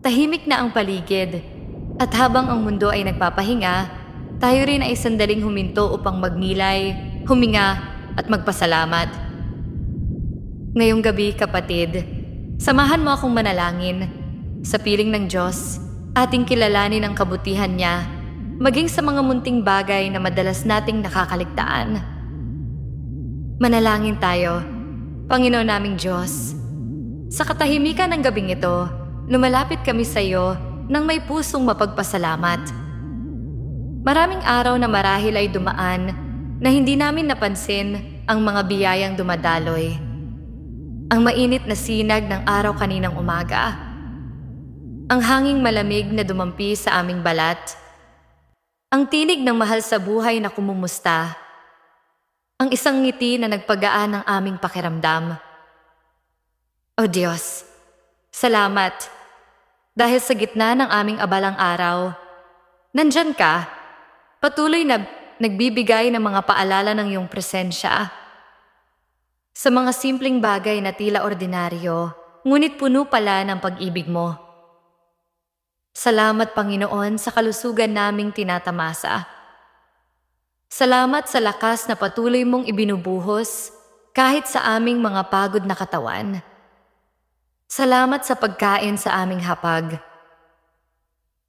Tahimik na ang paligid. At habang ang mundo ay nagpapahinga, tayo rin ay sandaling huminto upang magmilay, huminga at magpasalamat. Ngayong gabi, kapatid, samahan mo akong manalangin. Sa piling ng Diyos, ating kilalanin ang kabutihan niya, maging sa mga munting bagay na madalas nating nakakaligtaan. Manalangin tayo, Panginoon naming Diyos. Sa katahimikan ng gabing ito, lumalapit kami sa iyo nang may pusong mapagpasalamat. Maraming araw na marahil ay dumaan na hindi namin napansin ang mga biyayang dumadaloy. Ang mainit na sinag ng araw kaninang umaga. Ang hanging malamig na dumampi sa aming balat. Ang tinig ng mahal sa buhay na kumumusta. Ang isang ngiti na nagpagaan ng aming pakiramdam. O Diyos, salamat dahil sa gitna ng aming abalang araw, nandyan ka, patuloy na nagbibigay ng mga paalala ng iyong presensya. Sa mga simpleng bagay na tila ordinaryo, ngunit puno pala ng pag-ibig mo. Salamat Panginoon sa kalusugan naming tinatamasa. Salamat sa lakas na patuloy mong ibinubuhos kahit sa aming mga pagod na katawan. Salamat sa pagkain sa aming hapag.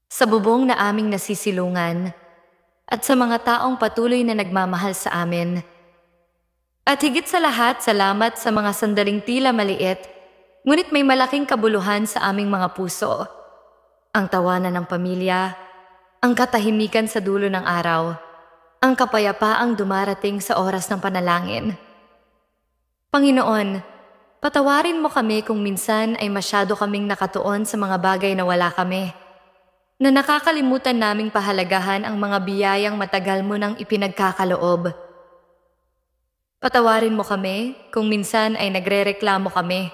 Sa bubong na aming nasisilungan at sa mga taong patuloy na nagmamahal sa amin. At higit sa lahat, salamat sa mga sandaling tila maliit, ngunit may malaking kabuluhan sa aming mga puso. Ang tawanan ng pamilya, ang katahimikan sa dulo ng araw, ang kapayapaang dumarating sa oras ng panalangin. Panginoon, patawarin mo kami kung minsan ay masyado kaming nakatuon sa mga bagay na wala kami. Na nakakalimutan naming pahalagahan ang mga biyayang matagal mo nang ipinagkakaloob. Patawarin mo kami kung minsan ay nagrereklamo kami.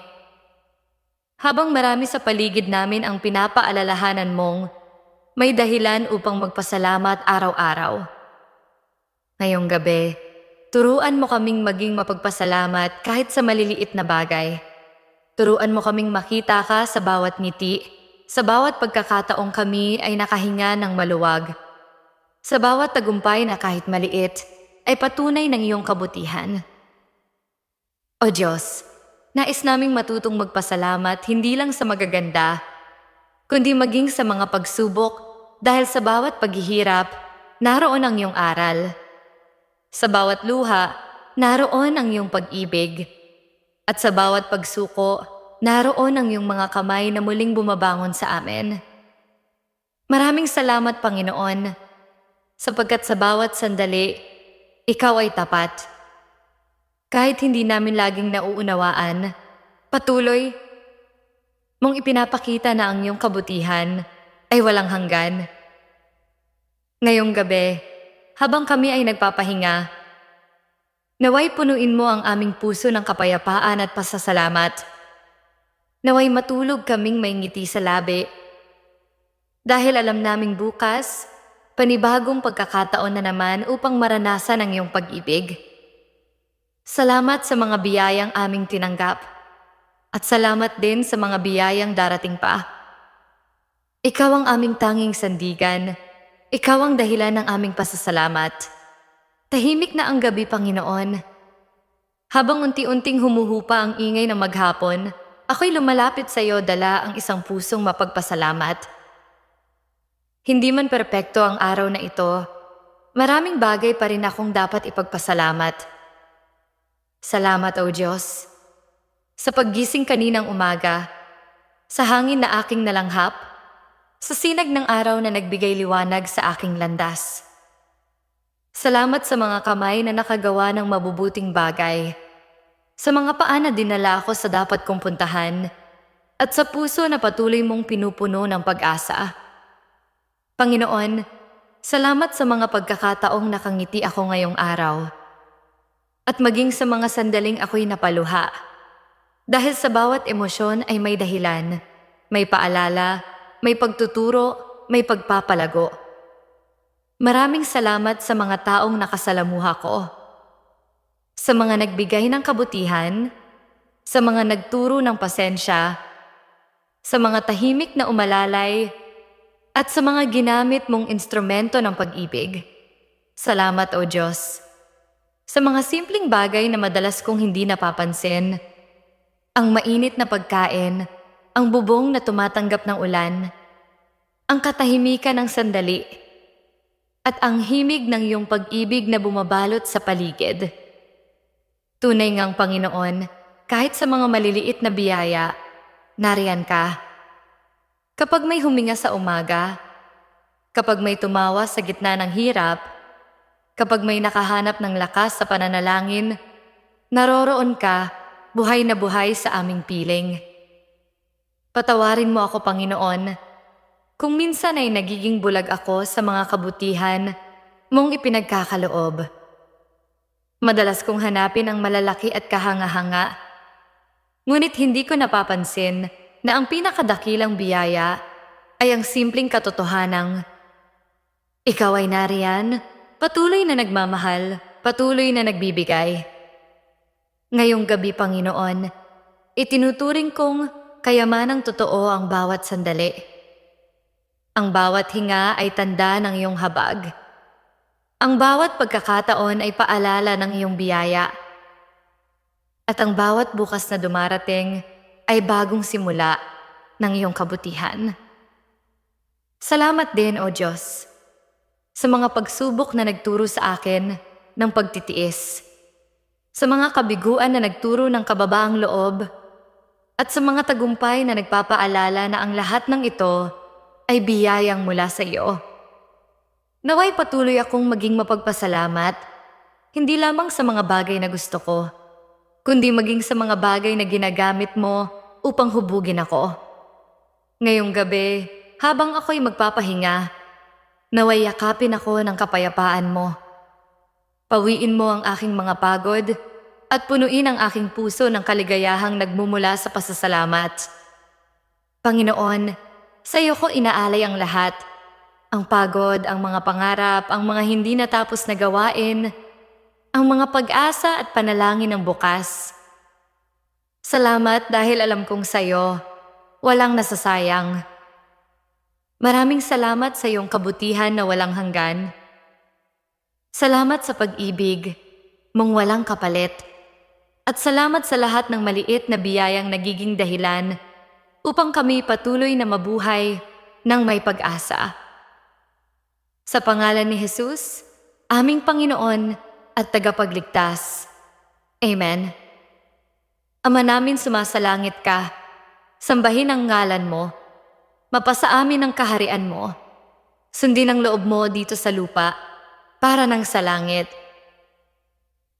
Habang marami sa paligid namin ang pinapaalalahanan mong may dahilan upang magpasalamat araw-araw. Ngayong gabi, turuan mo kaming maging mapagpasalamat kahit sa maliliit na bagay. Turuan mo kaming makita ka sa bawat ngiti, sa bawat pagkakataong kami ay nakahinga ng maluwag. Sa bawat tagumpay na kahit maliit, ay patunay ng iyong kabutihan. O Diyos, nais naming matutong magpasalamat hindi lang sa magaganda, kundi maging sa mga pagsubok dahil sa bawat paghihirap, naroon ang iyong aral. Sa bawat luha, naroon ang iyong pag-ibig. At sa bawat pagsuko, naroon ang iyong mga kamay na muling bumabangon sa amin. Maraming salamat, Panginoon, sapagkat sa bawat sandali, ikaw ay tapat. Kahit hindi namin laging nauunawaan, patuloy mong ipinapakita na ang iyong kabutihan ay walang hanggan. Ngayong gabi, habang kami ay nagpapahinga, naway punuin mo ang aming puso ng kapayapaan at pasasalamat. Naway matulog kaming may ngiti sa labi. Dahil alam naming bukas, panibagong pagkakataon na naman upang maranasan ang iyong pag-ibig. Salamat sa mga biyayang aming tinanggap. At salamat din sa mga biyayang darating pa. Ikaw ang aming tanging sandigan. Ikaw ang dahilan ng aming pasasalamat. Tahimik na ang gabi, Panginoon. Habang unti-unting humuhupa ang ingay ng maghapon, ako'y lumalapit sa iyo dala ang isang pusong mapagpasalamat. Hindi man perpekto ang araw na ito, maraming bagay pa rin akong dapat ipagpasalamat. Salamat, O Diyos. Sa paggising kaninang umaga, sa hangin na aking nalanghap, sa sinag ng araw na nagbigay liwanag sa aking landas. Salamat sa mga kamay na nakagawa ng mabubuting bagay, sa mga paa na dinala ako sa dapat kong puntahan, at sa puso na patuloy mong pinupuno ng pag-asa. Panginoon, salamat sa mga pagkakataong nakangiti ako ngayong araw. At maging sa mga sandaling ako'y napaluha. Dahil sa bawat emosyon ay may dahilan, may paalala, may pagtuturo, may pagpapalago. Maraming salamat sa mga taong nakasalamuha ko. Sa mga nagbigay ng kabutihan, sa mga nagturo ng pasensya, sa mga tahimik na umalalay, at sa mga ginamit mong instrumento ng pag-ibig. Salamat, O Diyos. Sa mga simpleng bagay na madalas kong hindi napapansin, ang mainit na pagkain, ang bubong na tumatanggap ng ulan, ang katahimikan ng sandali, at ang himig ng iyong pag-ibig na bumabalot sa paligid. Tunay ngang Panginoon, kahit sa mga maliliit na biyaya, nariyan ka. Kapag may huminga sa umaga, kapag may tumawa sa gitna ng hirap, kapag may nakahanap ng lakas sa pananalangin, naroroon ka, buhay na buhay sa aming piling. Patawarin mo ako, Panginoon, kung minsan ay nagiging bulag ako sa mga kabutihan mong ipinagkakaloob. Madalas kong hanapin ang malalaki at kahanga-hanga. Ngunit hindi ko napapansin na ang pinakadakilang biyaya ay ang simpleng katotohanang ikaw ay nariyan, patuloy na nagmamahal, patuloy na nagbibigay. Ngayong gabi, Panginoon, itinuturing kong kayamanang totoo ang bawat sandali. Ang bawat hinga ay tanda ng iyong habag. Ang bawat pagkakataon ay paalala ng iyong biyaya. At ang bawat bukas na dumarating ay bagong simula ng iyong kabutihan. Salamat din, O Diyos, sa mga pagsubok na nagturo sa akin ng pagtitiis, sa mga kabiguan na nagturo ng kababaang loob, at sa mga tagumpay na nagpapaalala na ang lahat ng ito ay biyayang mula sa iyo. Naway patuloy akong maging mapagpasalamat, hindi lamang sa mga bagay na gusto ko, kundi maging sa mga bagay na ginagamit mo upang hubugin ako. Ngayong gabi, habang ako'y magpapahinga, naway yakapin ako ng kapayapaan mo. Pawiin mo ang aking mga pagod at punuin ang aking puso ng kaligayahang nagmumula sa pasasalamat. Panginoon, sa iyo ko inaalay ang lahat. Ang pagod, ang mga pangarap, ang mga hindi natapos na gawain, ang mga pag-asa at panalangin ng bukas. Salamat dahil alam kong sayo, walang nasasayang. Maraming salamat sa iyong kabutihan na walang hanggan. Salamat sa pag-ibig, mong walang kapalit. At salamat sa lahat ng maliit na biyayang nagiging dahilan upang kami patuloy na mabuhay ng may pag-asa. Sa pangalan ni Jesus, aming Panginoon at tagapagligtas. Amen. Ama namin sumasalangit ka, sambahin ang ngalan mo, mapasa amin ang kaharian mo, sundin ang loob mo dito sa lupa, para nang sa langit.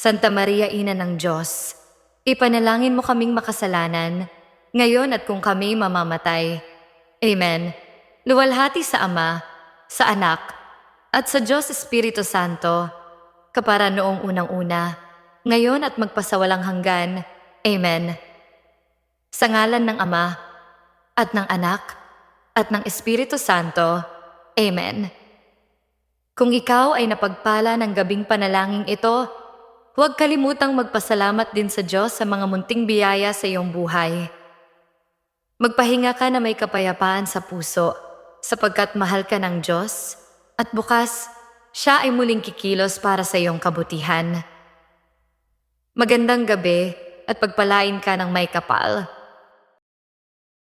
Santa Maria, Ina ng Diyos, ipanalangin mo kaming makasalanan, ngayon at kung kami mamamatay. Amen. Luwalhati sa Ama, sa Anak, at sa Diyos Espiritu Santo, kapara noong unang-una, ngayon at magpasawalang hanggan. Amen. Sa ngalan ng Ama, at ng Anak, at ng Espiritu Santo. Amen. Kung ikaw ay napagpala ng gabing panalangin ito, huwag kalimutang magpasalamat din sa Diyos sa mga munting biyaya sa iyong buhay. Magpahinga ka na may kapayapaan sa puso, sapagkat mahal ka ng Diyos, at bukas, siya ay muling kikilos para sa iyong kabutihan. Magandang gabi at pagpalain ka ng may kapal.